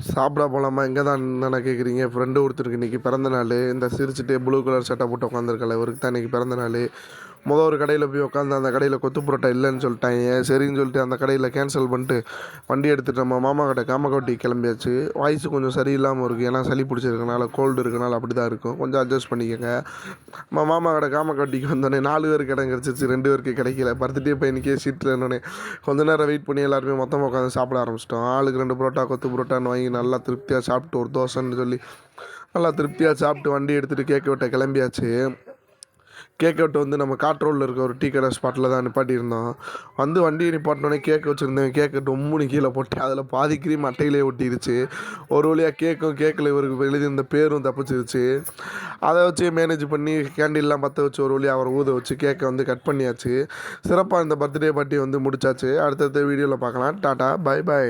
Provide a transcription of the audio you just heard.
சாப்பிட போகலாமா எங்கே தான் தானே கேட்குறீங்க ஃப்ரெண்டு ஒருத்தருக்கு இன்றைக்கி பிறந்த நாள். இந்த சிரிச்சுட்டு ப்ளூ கலர் சட்டை போட்டு உட்காந்துருக்கல இவருக்கு தான் இன்றைக்கி பிறந்த நாள். மொதல் ஒரு கடையில் போய் உட்காந்து அந்த கடையில் கொத்து புரோட்டா இல்லைன்னு சொல்லிட்டாங்க. சரின்னு சொல்லிட்டு அந்த கடையில் கேன்சல் பண்ணிட்டு வண்டி எடுத்துகிட்டு நம்ம மாமா கடை காமக்கோட்டி கிளம்பியாச்சு. வாய்ஸ் கொஞ்சம் சரியில்லாமல் இருக்குது ஏன்னா சளி பிடிச்சிருக்கனால கோல்டு இருக்கனால அப்படி தான் இருக்கும். கொஞ்சம் அட்ஜஸ்ட் பண்ணிக்கோங்க. நம்ம மாமா கடை காமக்கோட்டிக்கு வந்தோடனே நாலு பேருக்கு இடம் கிடச்சிருச்சு. ரெண்டு பேருக்கு கிடைக்கல. பர்த்டே பையனுக்கே சீட்டில் இருந்தோடனே கொஞ்ச நேரம் வெயிட் பண்ணி எல்லாருமே மொத்தமாக உட்காந்து சாப்பிட ஆரம்பிச்சிட்டோம். ஆளுக்கு ரெண்டு புரோட்டா கொத்து புரோட்டான்னு வாங்கி நல்லா திருப்தியாக சாப்பிட்டு ஒரு தோசைன்னு சொல்லி நல்லா திருப்தியாக சாப்பிட்டு வண்டி எடுத்துகிட்டு கேக் வெட்ட கிளம்பியாச்சு. கேக் அவுட் வந்து நம்ம காட்ரோலில் இருக்க ஒரு டீ கடை ஸ்பாட்டில் தான் நிப்பாட்டியிருந்தோம். வந்து வண்டியை நிப்பாட்டினோடனே கேக் வச்சுருந்தேன். கேக்கு டொம்முனு கீழே போட்டு அதில் பாதி க்ரீம் அட்டையிலே ஒட்டிருச்சு. ஒரு வழியாக கேக்கும் கேக்கில் இவருக்கு எழுதியிருந்த பேரும் தப்பிச்சிருச்சு. அதை வச்சு மேனேஜ் பண்ணி கேண்டில்லாம் பற்ற வச்சு ஒரு வழியாக அவரை ஊத வச்சு கேக்கை வந்து கட் பண்ணியாச்சு. சிறப்பாக இந்த பர்த்டே பார்ட்டி வந்து முடிச்சாச்சு. அடுத்தடுத்த வீடியோவில் பார்க்கலாம். Tata bye by